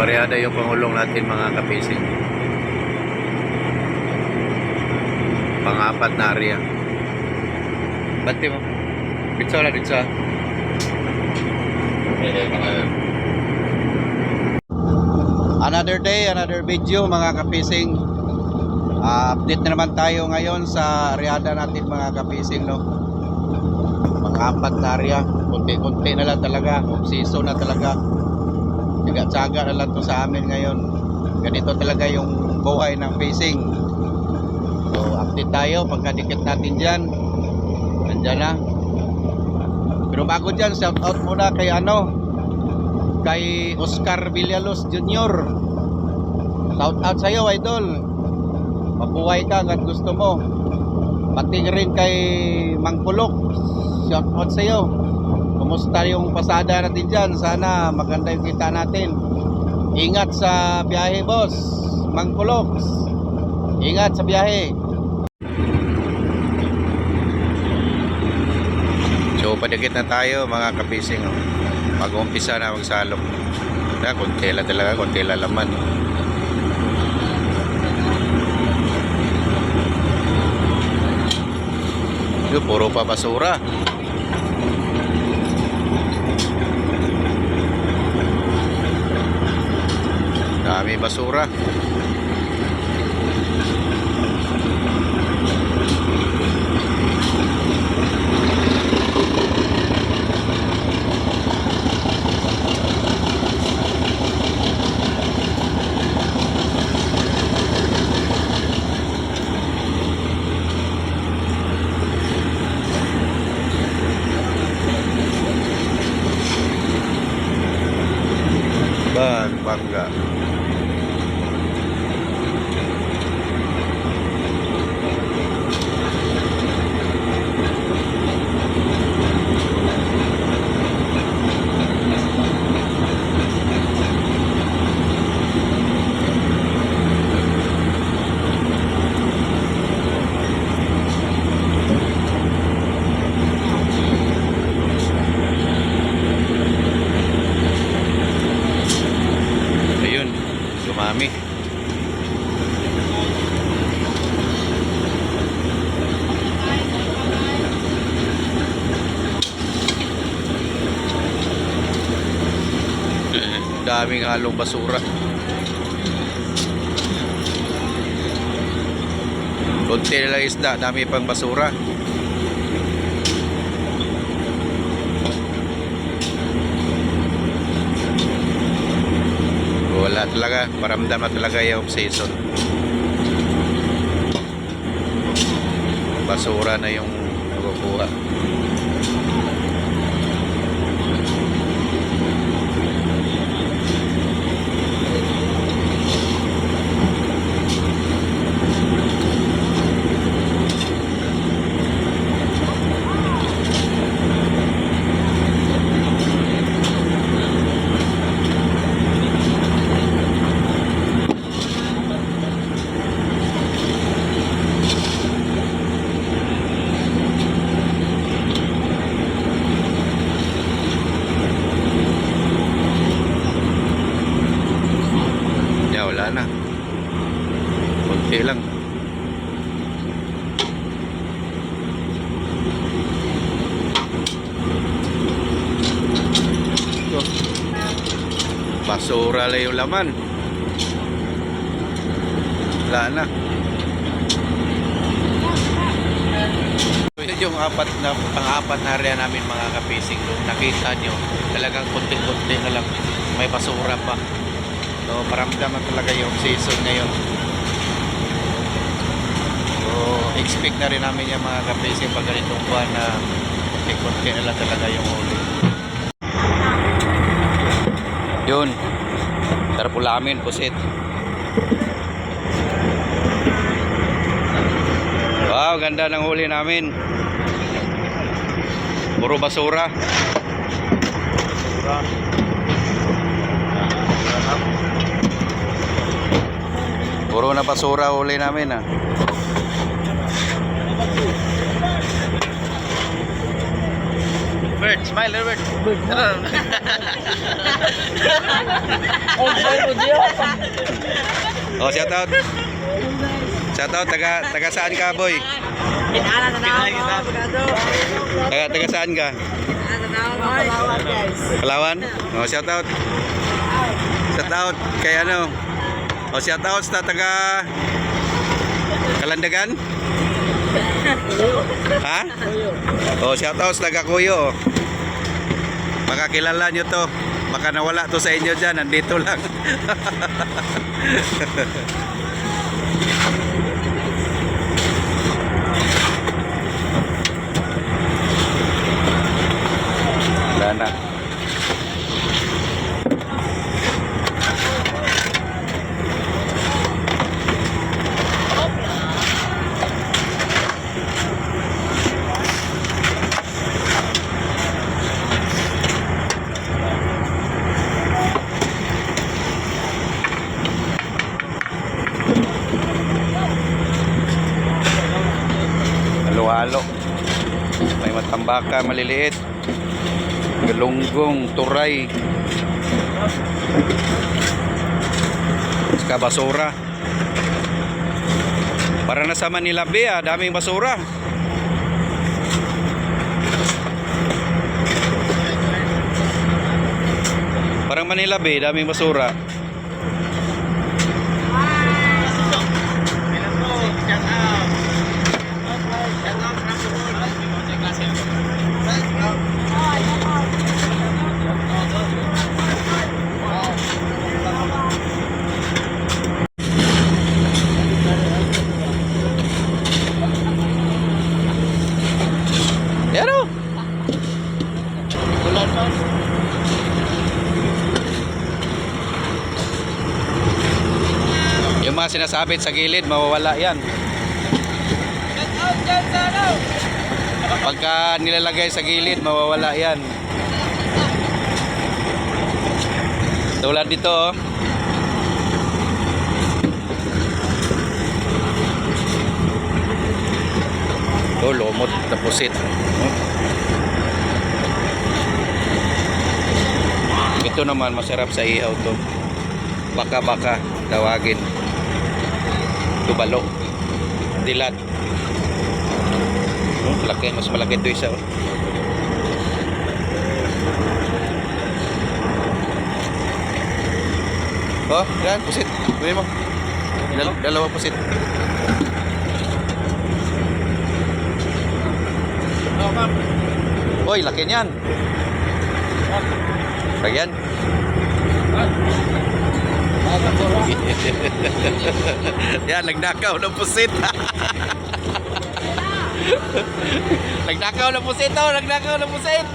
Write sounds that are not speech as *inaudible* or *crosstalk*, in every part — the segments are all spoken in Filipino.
Variada yung pangulong natin mga kapising. Pangapat na area. Bati mo. Dito na dito. Another day, another video mga kapising. Ah, update na naman tayo ngayon sa areada natin mga kapising no. Mga apat na area, kunti-kunti na lang talaga, season na talaga. Tiga-tsaga na lang to sa amin ngayon. Ganito talaga yung buhay ng fishing. So, update tayo pagkadikit natin dyan. Nandyan na. Pero bago dyan, shout out muna kay ano, kay Oscar Villalos Jr. Shout out sa iyo, idol. Mabuhay ka hanggang gusto mo. Pati rin kay Mang Pulok. Shout out sa iyo. Kumusta yung pasada natin dyan? Sana maganda yung kita natin. Ingat sa biyahe, boss. Mang. Ingat sa biyahe. So, padikit na tayo mga kapising. Oh. Mag-umpisa na magsalok. Na, konti lang talaga, konti lang laman. Yung puro pa basura. Basura. Bang, bangga. Halong basura. Kunti na lang isda, dami pang basura. Wala talaga, paramdam na talaga yung season. Basura na yung nakukuha. Ya, wala na. Kunti lang. Ito. Basura lang yung laman. Wala na. Yun yung apat na, pang-apat na area namin mga kapising doon. Nakita nyo, talagang kunti-kunti na lang. May basura pa. So, paramdaman talaga yung season ngayon. Expect na rin namin yung mga kapising pag ganitong buwan na konti-konti na lang talaga yung huli. Yun. Sarap ulamin, pusit. Wow, ganda ng huli namin. Puro basura. Puro na basura huli namin ah. Bird, smile, Bird. Oh, shout out. Shout out taga taga saan ka, boy? Inaanan na ako, brigado. Taga taga saan ka? Na ako, Palawan, guys. Palawan? Oh, shout out. Shout out kay ano? Oh, shout out sa taga Kalandagan? Ha? Oh, shout out sa taga Kuyo. Baka kilala nyo to. Baka nawala to sa inyo dyan. Nandito lang. *laughs* Wala na. Halo-halo. May matambaka maliliit. Galunggong, turay. Saka basura. Para na sa Manila Bay, ah, daming basura. Parang Manila Bay, daming basura. Yan o. Yung mga sinasabit sa gilid, mawawala yan. Pagka nilalagay sa gilid, mawawala yan. Tulad dito, oh. Oh, lumot na pusit. Ito naman masarap sa ihaw to. Baka-baka tawagin. Tubalo. Dilat. Oh, laki, mas malaki ito isa. Oh. Oh, yan, pusit. Kunin mo. Dal dalawa pusit. Hoy, laki niyan. Lagyan. *laughs* Yan, nagnakaw ng pusit. *laughs* nagnakaw ng pusit oh, nagnakaw ng pusit.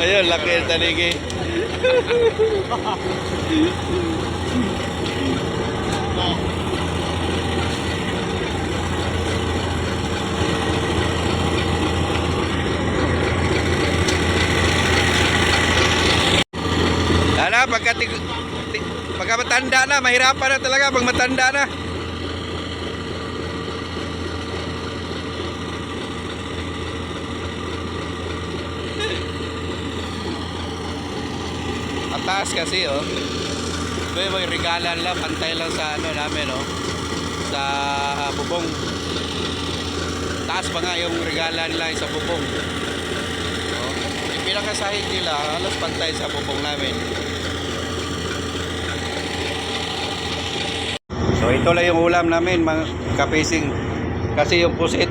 Ayun, laki ang tanigi. Pagka, tig, ti- pagka matanda na, mahirapan na talaga pag matanda na. Ang taas kasi, oh. Ito yung regalan lang, pantay lang sa ano namin, oh. Sa bubong. Taas pa nga yung regalan lang sa bubong. Oh. Pinakasahig nila, halos pantay sa bubong namin. So ito lang yung ulam namin mga kapising. Kasi yung pusit,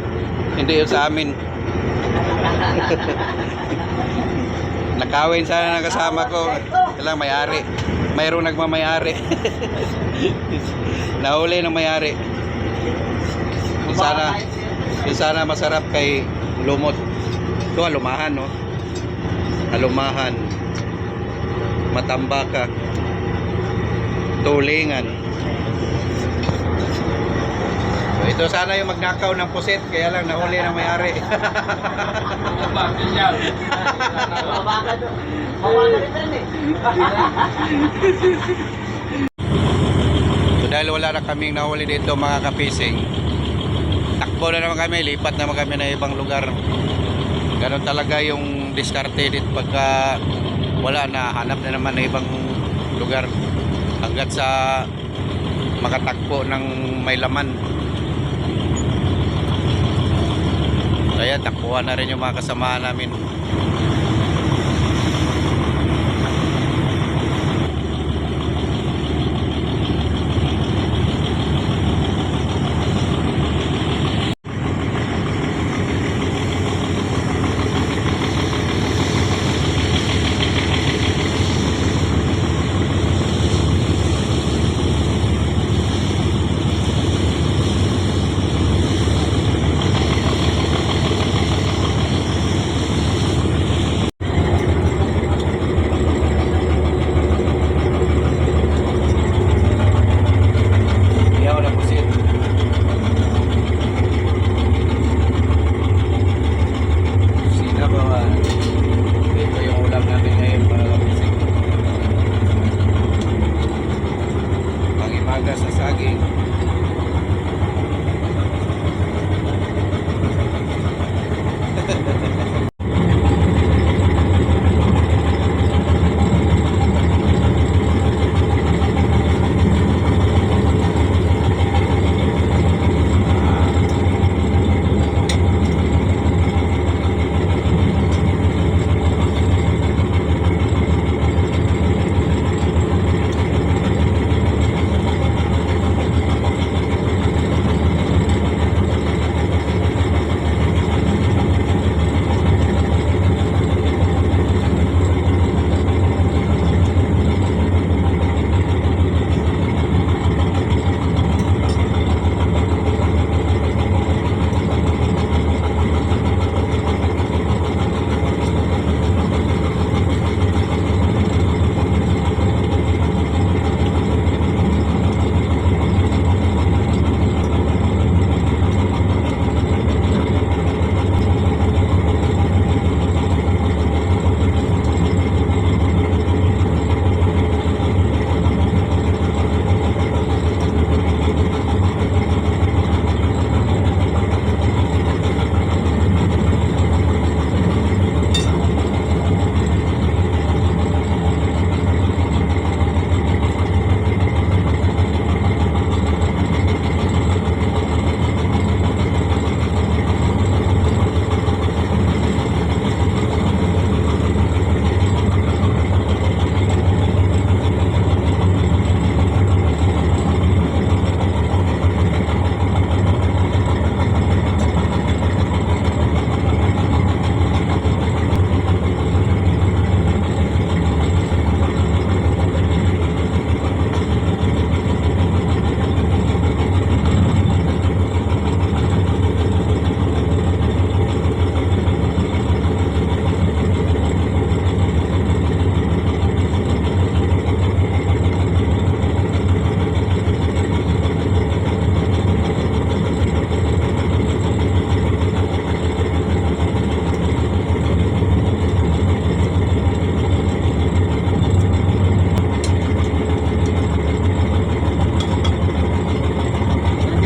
hindi yung sa amin. *laughs* Nakawin sana ng kasama ko. Kailang may-ari. Mayroong nagmamayari. *laughs* Nahuli ng may-ari. Yung sana, yung sana masarap kay lumot. Ito alumahan, no? Alumahan. Matambaka. Tulingan. So, ito sana yung magnakaw ng pusit, kaya lang nahuli ng may-ari. so, dahil wala na kaming nahuli dito mga kapising, takbo na naman kami, lipat naman kami na ibang lugar. Ganon talaga yung diskarte dito pagka wala na, hanap na naman na ibang lugar hanggat sa makatagpo ng may laman. Kaya takbuhan na rin yung mga kasamahan namin.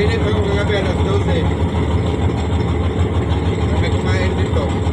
Ginit ako kagabi alas 12. Kami kumain dito. Naginip